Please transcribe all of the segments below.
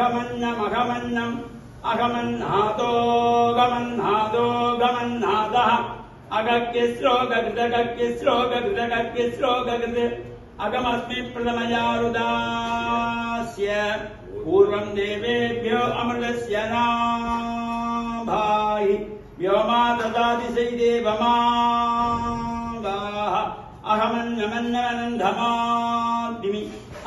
अघमन्नमघमन्नम् अघमन्नादोऽगमन्नादो गमन्नादः अगकिस्रो गगृदगकिस्रो गगृदगकिस्रो गगृद अगमस्मि प्रथमया रुदास्य पूर्वम् देवेभ्यो अमृतस्य नाभाहि। व्योमा ददाति देवमा वाः अहमन्नमन्नमन्धमा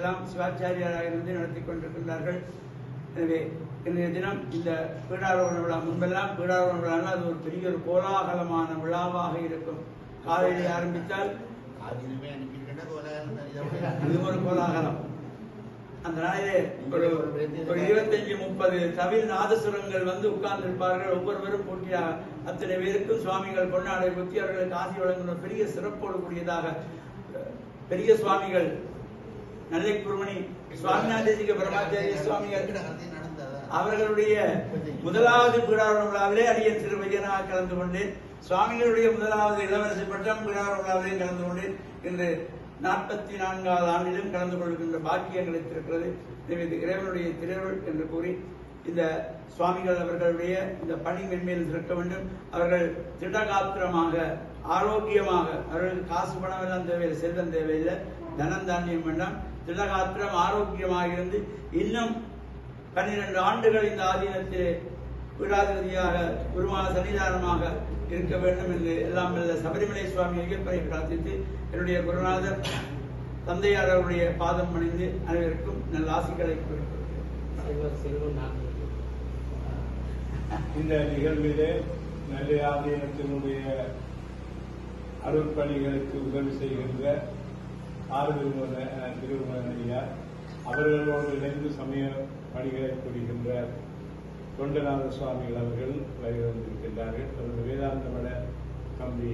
எல்லாம் சிவாச்சாரியாராக இருந்து நடத்தி கொண்டிருக்கின்றார்கள். எனவே இன்றைய தினம் இந்த பீடாரோகண விழா முன்பெல்லாம் பீடாரோகண விழான்னா அது ஒரு பெரிய ஒரு கோலாகலமான விழாவாக இருக்கும். காலையில் ஆரம்பித்தால் இது ஒரு கோலாகலம். அந்த நாளிலே ஒரு ஒரு இருபத்தஞ்சு முப்பது தவில் நாதசுரங்கள் வந்து உட்கார்ந்திருப்பார்கள். ஒவ்வொருவரும் போட்டியாக அத்தனை பேருக்கும் சுவாமிகள் கொண்டாடை புத்தி அவர்களுக்கு ஆசி வழங்குகிற பெரிய சிறப்போடு கூடியதாக பெரிய சுவாமிகள் நல்லை குருமணி சுவாமிநாதேசிக பரமாச்சாரிய சுவாமிகள். அவர்களுடைய முதலாவது பீடாரோட விழாவிலே அடியன் திருவையனாக கலந்து கொண்டேன். சுவாமிகளுடைய முதலாவது இளவரசி பட்டம் பீடாரோட விழாவிலே கலந்து கொண்டேன். என்று நாற்பத்தி நான்காவது ஆண்டிலும் கலந்து கொள்கின்ற பாக்கியம் கிடைத்திருக்கிறது எனவே இது இறைவனுடைய திருவள் என்று கூறி இந்த சுவாமிகள் அவர்களுடைய இந்த பணி மென்மேல் திறக்க வேண்டும். அவர்கள் திடகாத்திரமாக ஆரோக்கியமாக அவர்களுக்கு காசு பணம் எல்லாம் தேவையில்லை செல்வம் தேவையில்லை. தனம் தானியம் வேண்டாம். திடகாத்திரம் ஆரோக்கியமாக இருந்து இன்னும் பன்னிரண்டு ஆண்டுகள் இந்த ஆதீனத்திலே பீடாதிபதியாக குருமாக சன்னிதானமாக இருக்க வேண்டும் என்று எல்லாம் வல்ல சபரிமலை சுவாமி ஐயப்பரை பிரார்த்தித்து என்னுடைய குருநாதர் தந்தையார் அவருடைய பாதம் பணிந்து அனைவருக்கும் நல்ல ஆசைகளை குறிப்பிடுகிறேன் இந்த நிகழ்விலே நல்ல ஆதீனத்தினுடைய அருட்பணிகளுக்கு உதவி செய்கின்ற ஆறுதல் திருமண அவர்களோடு இணைந்து சமய பணிகளை புரிகின்ற தொண்டநாத சுவாமிகள் அவர்கள் வருகை வந்திருக்கின்றார்கள் தொடர்ந்து வேதாந்த மட தம்பி